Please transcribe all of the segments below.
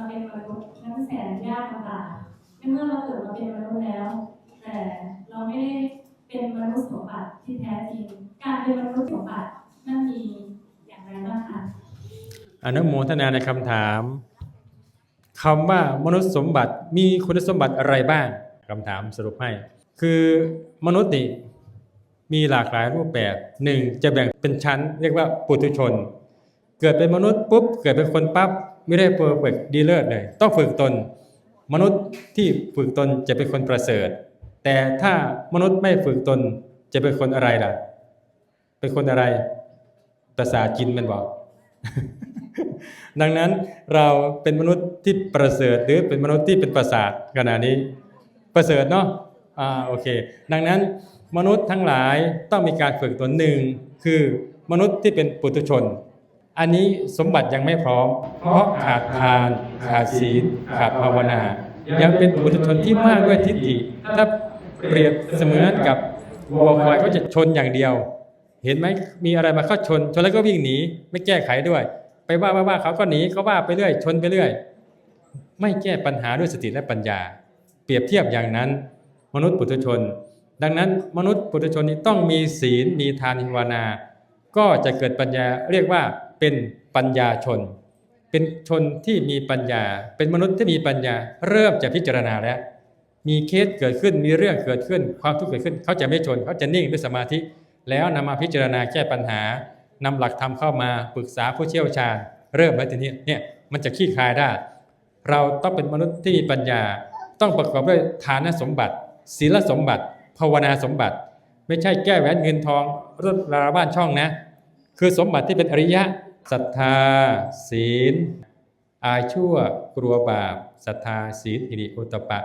มาเป็นมนุษย์นั้นแสนยากลำบากในเมื่อเราเกิดมาเป็นมนุษย์แล้ว แต่เราไม่ได้เป็นมนุษย์สมบัติที่แท้จริง การเป็นมนุษย์สมบัตินั่นมีอย่างไรบ้างคะอนุโมทนาในคำถามคำว่ามนุษย์สมบัติมีคุณสมบัติอะไรบ้างคำถามสรุปให้ คือมนุษย์นี่มีหลากหลายรูปแบบหนึ่งจะแบ่งเป็นชั้น เรียกว่าปุถุชน เกิดเป็นมนุษย์ปุ๊บ เกิดเป็นคนปั๊บ ไม่ได้เพอร์เฟกดีเลิศเลย ต้องฝึกตน มนุษย์ที่ฝึกตนจะเป็นคนประเสริฐ แต่ถ้ามนุษย์ไม่ฝึกตนจะเป็นคนอะไรล่ะ เป็นคนอะไร ภาษาจีนมันบอก ดังนั้นเราเป็นมนุษย์ที่ประเสริฐหรือเป็นมนุษย์ที่เป็นประสาทขณะนี้ ประเสริฐเนาะอ่าโอเค ดังนั้นมนุษย์ทั้งหลายต้องมีการฝึกตนหนึ่งคือมนุษย์ที่เป็นปุถุชน อันนี้สมบัติยังไม่พร้อม เพราะขาดทานขาดศีลขาดภาวนา ยังเป็นปุถุชนที่มากด้วยทิฏฐิ ถ้าเปรียบเสมือนกับวัวควายก็จะชนอย่างเดียว เห็นไหมมีอะไรมาเข้าชน ชนแล้วก็วิ่งหนีไม่แก้ไขด้วย ไปว่าว่าว่าเขาก็หนีเขาว่าไปเรื่อย ชนไปเรื่อย ไม่แก้ปัญหาด้วยสติและปัญญา เปรียบเทียบอย่างนั้น มนุษย์ปุถุชน ดังนั้นมนุษย์ปุถุชนนี้ต้องมีศีลมีทานภาวนา ก็จะเกิดปัญญาเรียกว่า เป็นปัญญาชน เป็นชนที่มีปัญญา เป็นมนุษย์ที่มีปัญญา เริ่มจะพิจารณาแล้ว มีเคสเกิดขึ้นมีเรื่องเกิดขึ้น ความทุกข์เกิดขึ้น เขาจะไม่ชน เขาจะนิ่งด้วยสมาธิ แล้วนำมาพิจารณาแก้ปัญหานำหลักธรรมเข้ามาปรึกษาผู้เชี่ยวชาญ เริ่มแล้วทีนี้เนี่ยมันจะขี้คายได้ เราต้องเป็นมนุษย์ที่มีปัญญา ต้องประกอบด้วยฐานสมบัติศีลสมบัติ ภาวนาสมบัติ ไม่ใช่แก้แหวนเงินทองรถราบ้านช่องนะ คือสมบัติที่เป็นอริยะ ศรัทธา ศีล อายชั่วกลัวบาปศรัทธาศีลอิริโอตปปะ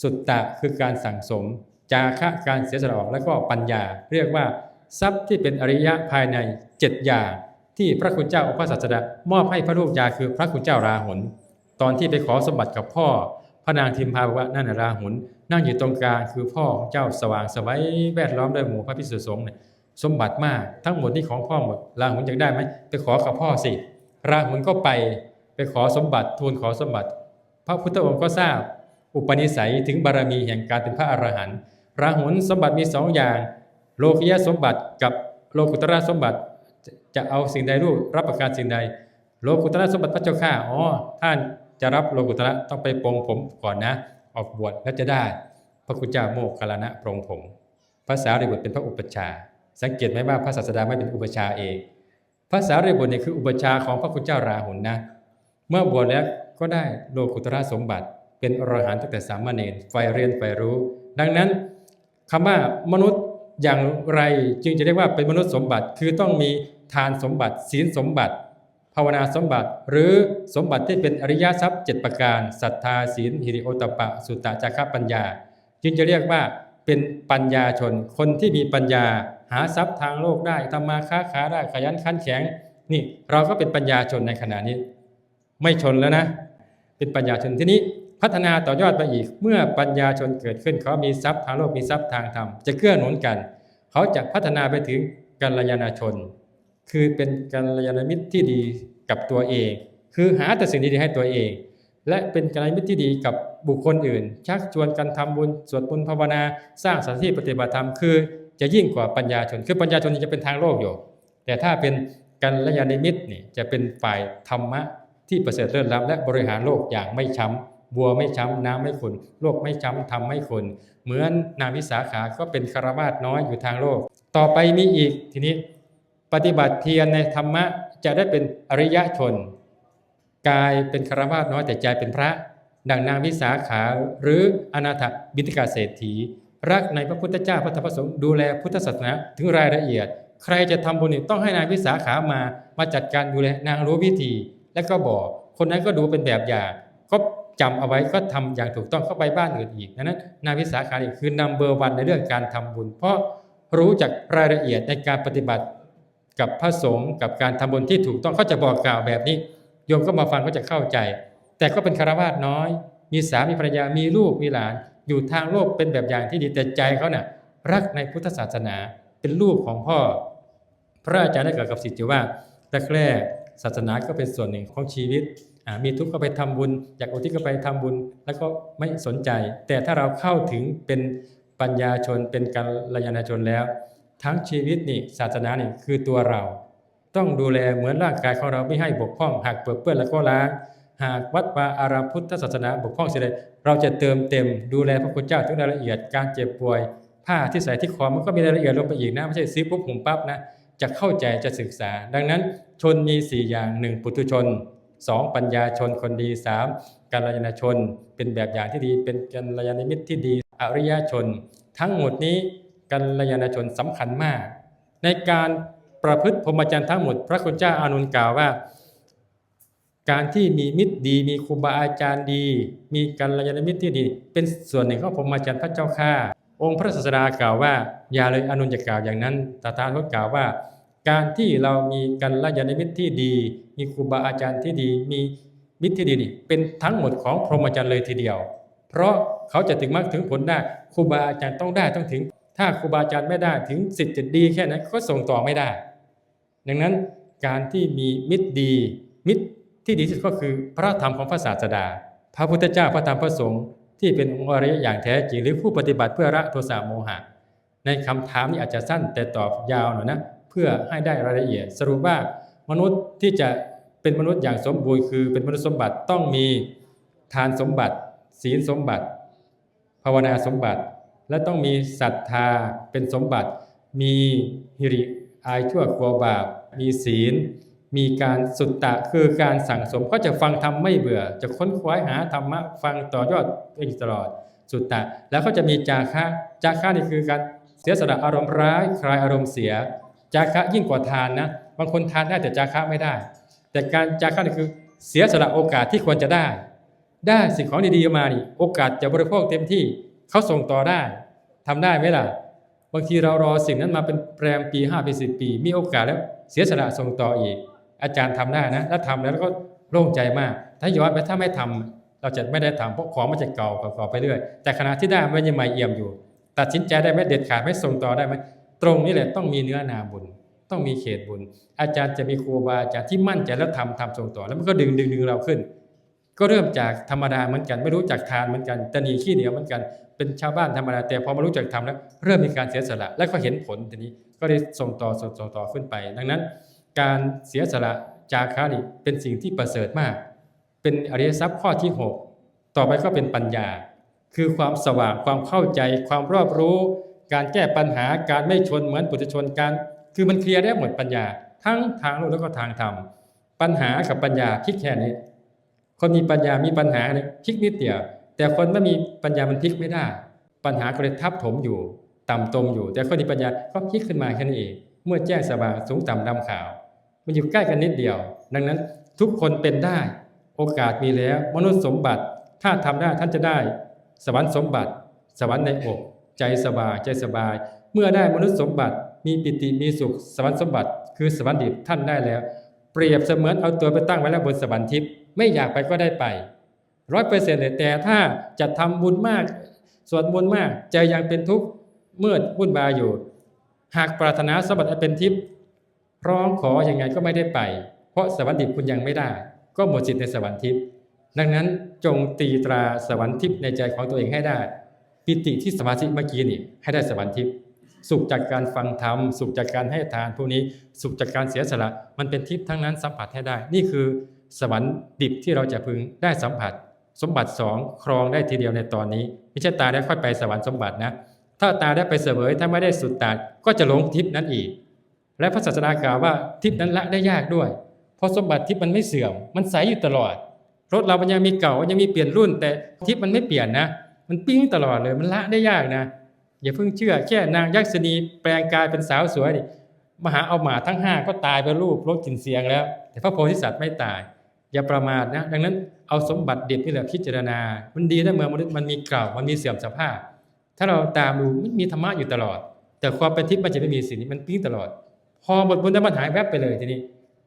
สุตตะคือการสั่งสม จาคะการเสียสละออกและก็ปัญญา เรียกว่า ทรัพย์ที่เป็นอริยะภายในเจ็ดอย่างที่พระคุณเจ้าองค์พระศาสดามอบให้พระลูกยาคือพระคุณเจ้าราหุลตอนที่ไปขอสมบัติกับพ่อ พระนางทิมพาบอกว่านั่นนะราหุลนั่งอยู่ตรงกลางคือพ่อของเจ้าสว่างสวัยแวดล้อมด้วยหมู่พระพิสุสงฆ์เนี่ย สมบัติมากทั้งหมดนี่ของพ่อหมดราหุลอยากได้ไหมไปขอกับพ่อสิราหุลก็ไปไปขอสมบัติทูลขอสมบัติ พระพุทธองค์ก็ทราบ อุปนิสัยถึงบารมีแห่งการเป็นพระอรหันต์ราหุลสมบัติมีสองอย่าง โลกิยสมบัติกับโลกุตระสมบัติ จะเอาสิ่งใดรู้รับประการสิ่งใด โลกุตระสมบัติพระเจ้าข้าอ๋อท่านจะรับโลกุตระต้องไปปรงผมก่อนนะ ออกบวชแล้วจะได้ พระคุณเจ้าโมกขลานะปรงผมภาษาริบุตรเป็นพระอุปชฌา สังเกตไหมว่าพระศาสดาไม่เป็นอุปชาเองภาษาริบุตรเนี่ยคืออุปชาของพระคุณเจ้าราหุลนะ เมื่อบวชแล้วก็ได้โลกุตระสมบัติ เป็นอรหันต์ตั้งแต่สามเณรไฟเรียนไฟรู้ ดังนั้นคำว่ามนุษย์อย่างไรจึงจะเรียกว่าเป็นมนุษย์สมบัติคือต้องมีทานสมบัติ ศีลสมบัติ ภาวนาสมบัติ หรือสมบัติที่เป็นอริยทรัพย์เจ็ดประการศรัทธาศีลหิริโอตปะ สุตตะจาระปัญญา จึงจะเรียกว่าเป็นปัญญาชนคนที่มีปัญญา หาทรัพย์ทางโลกได้ทำมาค้าขายได้ขยันขันแข็ง นี่เราก็เป็นปัญญาชนในขณะนี้ ไม่ชนแล้วนะ เป็นปัญญาชนทีนี้พัฒนาต่อยอดไปอีก เมื่อปัญญาชนเกิดขึ้น เขามีทรัพย์ทางโลกมีทรัพย์ทางธรรมจะเกื้อหนุนกัน เขาจะพัฒนาไปถึงกัลยาณชน คือเป็นกัลยาณมิตรที่ดีกับตัวเอง คือหาแต่สิ่งดีๆให้ตัวเอง และเป็นกัลยาณมิตรที่ดีกับบุคคลอื่น ชักชวนกันทำบุญสวดมนต์ภาวนาสร้างสถานที่ปฏิบัติธรรมคือ จะยิ่งกว่าปัญญาชน คือปัญญาชนจะเป็นทางโลกอยู่ แต่ถ้าเป็นกัลยาณมิตรนี่จะเป็นฝ่ายธรรมะที่ประเสริฐเลิศล้ำและบริหารโลกอย่างไม่ช้ำบัวไม่ช้ำน้ำไม่ขุนโลกไม่ช้ำทำไม่ขุนเหมือนนางวิสาขาก็เป็นคารวาสน้อยอยู่ทางโลก ต่อไปมีอีกทีนี้ ปฏิบัติเพียรในธรรมะจะได้เป็นอริยชน กายเป็นคารวาสน้อยแต่ใจเป็นพระ ดังนางวิสาขาหรืออนาถบิณฑิกาเศรษฐี รักในพระพุทธเจ้าพระธรรมพระสงฆ์ดูแลพุทธศาสนาถึงรายละเอียด ใครจะทำบุญต้องให้นางวิสาขามามาจัดการดูแลนางรู้วิธี และก็บอก คนนั้นก็ดูเป็นแบบอย่างก็จำเอาไว้ก็ทำอย่างถูกต้องเข้าไปบ้านอื่นอีกนั้นนางวิสาขาคือนัมเบอร์วันในเรื่องการทำบุญ เพราะรู้จักรายละเอียดในการปฏิบัติกับพระสงฆ์กับการทำบุญที่ถูกต้องเขาจะบอกกล่าวแบบนี้โยมก็มาฟังก็จะเข้าใจ แต่ก็เป็นคารวาสน้อย มีสามีภรรยามีลูกมีหลาน อยู่ทางโลกเป็นแบบอย่างที่ดีแต่ใจเขาเนี่ยรักในพุทธศาสนาเป็นลูกของพ่อ พระอาจารย์ได้กล่าวกับสิทธิ์ว่าแรกๆศาสนาก็เป็นส่วนหนึ่งของชีวิตมีทุกข์ก็ไปทำบุญ อยากอุทิศก็ไปทำบุญ แล้วก็ไม่สนใจ แต่ถ้าเราเข้าถึงเป็นปัญญาชนเป็นกัลยาณชนแล้ว ทั้งชีวิตนี่ศาสนานี่คือตัวเรา ต้องดูแลเหมือนร่างกายของเราไม่ให้บกพร่องหากเปื้อนเปื้อนแล้วก็ล้าง หากวัดวาอารามพุทธศาสนาบกพร่องเสียใดเราจะเติมเต็มดูแลพระคุณเจ้าทุกรายละเอียดการเจ็บป่วย ผ้าที่ใส่ที่คอมันก็มีรายละเอียดลงไปอีกนะไม่ใช่ซื้อปุ๊บหุมปั๊บนะจะเข้าใจจะศึกษา ดังนั้นชนมีสี่อย่างหนึ่งปุถุชนสองปัญญาชนคนดีสามกัลยาณชน เป็นแบบอย่างที่ดีเป็นกัลยาณมิตรที่ดีอริยชน ทั้งหมดนี้กัลยาณชนสำคัญมาก ในการประพฤติพรหมจรรย์ทั้งหมด พระคุณเจ้าอานุนกล่าวว่า การที่มีมิตรดี มีครูบาอาจารย์ดี มีกัลยาณมิตรที่ดี เป็นส่วนหนึ่งของพรหมจรรย์พระเจ้าข้าองค์พระศาสดากล่าวว่า อย่าเลยอนุนจะกล่าวอย่างนั้นตถาคตกล่าวว่า การที่เรามีกัลยาณมิตรที่ดี มีครูบาอาจารย์ที่ดี มีมิตรที่ดีนี่เป็นทั้งหมดของพรหมจรรย์เลยทีเดียว เพราะเขาจะถึงมรรคถึงผลได้ครูบาอาจารย์ต้องได้ต้องถึง ถ้าครูบาอาจารย์ไม่ได้ถึงสิทธิ์จะดีแค่นั้นก็ส่งต่อไม่ได้ ดังนั้นการที่มีมิตรดี มิตร ที่ดีที่สุดก็คือพระธรรมของพระศาสดา พระพุทธเจ้าพระธรรมพระสงฆ์ที่เป็นองค์อริยอย่างแท้จริงหรือผู้ปฏิบัติเพื่อละโทสะโมหะ ในคำถามนี้อาจจะสั้นแต่ตอบยาวหน่อยนะเพื่อให้ได้รายละเอียด สรุปว่ามนุษย์ที่จะเป็นมนุษย์อย่างสมบูรณ์คือเป็นมนุษย์สมบัติต้องมีทานสมบัติ ศีลสมบัติ ภาวนาสมบัติ และต้องมีศรัทธาเป็นสมบัติ มีหิริอายชั่วกลัวบาปมีศีล มีการสุตตะคือการสั่งสมก็จะฟังธรรมไม่เบื่อ จะค้นคว้าหาธรรมะฟังต่อยอดไปตลอดสุตตะ แล้วก็จะมีจาคะจาคะนี่คือการเสียสละอารมณ์ร้ายคลายอารมณ์เสีย จาคะยิ่งกว่าทานนะบางคนทานได้แต่จาคะไม่ได้ แต่การจาคะนี่คือเสียสละโอกาสที่ควรจะได้ ได้สิ่งของดีๆมานี่โอกาสจะบริโภคเต็มที่เขาส่งต่อได้ทำได้ไหมล่ะบางทีเรารอสิ่งนั้นมาเป็นแปรมปี5ปี10ปี มีโอกาสแล้วเสียสละส่งต่ออีก อาจารย์ทำได้นะแล้วทำแล้วก็โล่งใจมาก ถ้าย้อนไปถ้าไม่ทำเราจะไม่ได้ทำเพราะของมันจะเก่าเก่าไปเรื่อย แต่ขณะที่ได้มันยังใหม่เอี่ยมอยู่ ตัดสินใจได้ไหมเด็ดขาดไหม่ส่งต่อได้ไหมตรงนี้แหละต้องมีเนื้อนาบุญ ต้องมีเขตบุญ อาจารย์จะมีครูบาอาจารย์ที่มั่นใจแล้วทำทำส่งต่อ แล้วมันก็ดึงดึงดึงเราขึ้น ก็เริ่มจากธรรมดาเหมือนกัน ไม่รู้จักทานเหมือนกันตนีขี้เหนียวเหมือนกันเป็นชาวบ้านธรรมดาแต่พอมารู้จักทำแล้ว เริ่มมีการเสียสละ และก็เห็นผลทีนี้ก็ได้ส่งต่อส่งต่อขึ้นไป ดังนั้น การเสียสละจาคะนี่เป็นสิ่งที่ประเสริฐมาก เป็นอริยทรัพย์ข้อที่ 6 ต่อไปก็เป็นปัญญา คือความสว่างความเข้าใจ ความรอบรู้ การแก้ปัญหาการไม่ชนเหมือนปุถุชนการ คือมันเคลียร์ได้หมดปัญญา ทั้งทางโลกแล้วก็ทางธรรมปัญหากับปัญญาพลิกแค่นี้คนมีปัญญามีปัญหาเนี่ยพลิกนิดเดียว แต่คนไม่มีปัญญามันพลิกไม่ได้ ปัญหาก็เลยทับถมอยู่ ต่ำตมอยู่ แต่คนมีปัญญาก็พลิกขึ้นมาแค่นี้เองเมื่อแจ้งสว่างสูงต่ำดำขาว มันอยู่ใกล้กันนิดเดียว ดังนั้นทุกคนเป็นได้ โอกาสมีแล้ว มนุษย์สมบัติ ถ้าทำได้ท่านจะได้ สวรรค์สมบัติ สวรรค์ในอกใจสบายใจสบาย เมื่อได้มนุษย์สมบัติ มีปิติมีสุข สวรรค์สมบัติ คือสวรรค์ดิบท่านได้แล้ว เปรียบเสมือนเอาตัวไปตั้งไว้แล้วบนสวรรค์ทิพย์ไม่อยากไปก็ได้ไปร้อยเปอร์เซ็นต์เลยแต่ถ้าจะทำบุญมากสวดมนต์มากใจยังเป็นทุกข์มืดวุ่นวายอยู่ หากปรารถนาสมบัติเป็นทิพย์ ร้องขออยังไงก็ไม่ได้ไป เพราะสวรรค์ดิบคุณยังไม่ได้ ก็หมดสิทธิ์ในสวรรค์ทิพย์ดังนั้นจงตีตราสวรรค์ทิพย์ในใจของตัวเองให้ได้ ปิติที่สมาธิเมื่อกี้นี่ให้ได้สวรรค์ทิพย์สุขจากการฟังธรรมสุขจากการให้ทานพวกนี้สุขจากการเสียสละมันเป็นทิพย์ทั้งนั้นสัมผัสให้ได้ นี่คือ สวรรค์ดิบที่เราจะพึงได้สัมผัส สมบัติสองครองได้ทีเดียวในตอนนี้ ไม่ใช่ตายแล้ค่อยไปสวรรค์สมบัตินะ ถ้าตาได้ไปเสวยถ้าไม่ได้สุดตาก็จะหลงทิพย์นั้นอีก และพระศาสนากล่าวว่าทิพย์นั้นละได้ยากด้วย เพราะสมบัติทิพย์มันไม่เสื่อม มันใสอยู่ตลอด รถเรามันยังมีเก่ามันยังมีเปลี่ยนรุ่น แต่ทิพย์มันไม่เปลี่ยนนะ มันปิ้งตลอดเลยมันละได้ยากนะอย่าเพิ่งเชื่อแค่นางยักษณีแปลงกายเป็นสาวสวยนี่มหาเอาหมาทั้งห้าก็ตายไปรูปรถกลิ่นเสียงแล้ว แต่พระโพธิสัตว์ไม่ตาย อย่าประมาทนะ ดังนั้นเอาสมบัติเด็ดนี่แหละพิจารณา มันดีนะเมื่อมนุษย์มันมีเก่ามันมีเสื่อมสภาพ ถ้าเราตามดูมันมีธรรมะอยู่ตลอด แต่ความเป็นทิพย์มันจะไม่มีสิ่งนี้มันปิ้งตลอด พอบทบุญแล้วมันหายแวบไปเลยทีนี้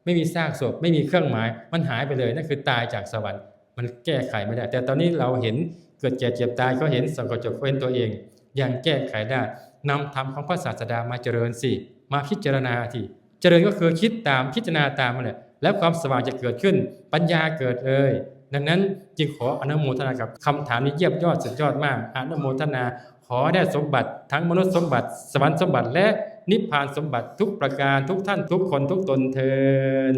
ไม่มีซากศพไม่มีเครื่องหมาย มันหายไปเลยนั่นคือตายจากสวรรค์ มันแก้ไขไม่ได้ แต่ตอนนี้เราเห็นเกิดแก่เจ็บตายก็เห็นสังกจบเว้นตัวเองยังแก้ไขได้นำธรรมของพระศาสดามาเจริญสิมาพิจารณาทีเจริญก็คือคิดตามพิจารณาตามมาเลยแล้วความสว่างจะเกิดขึ้น ปัญญาเกิดเลย ดังนั้นจึงขออนุโมทนากับคำถามนี้เยี่ยมยอดสุดยอดมากอนุโมทนาขอได้สมบัติทั้งมนุษย์สมบัติ สวรรค์สมบัติและ นิพพานสมบัติทุกประการทุกท่านทุกคนทุกตนเทิน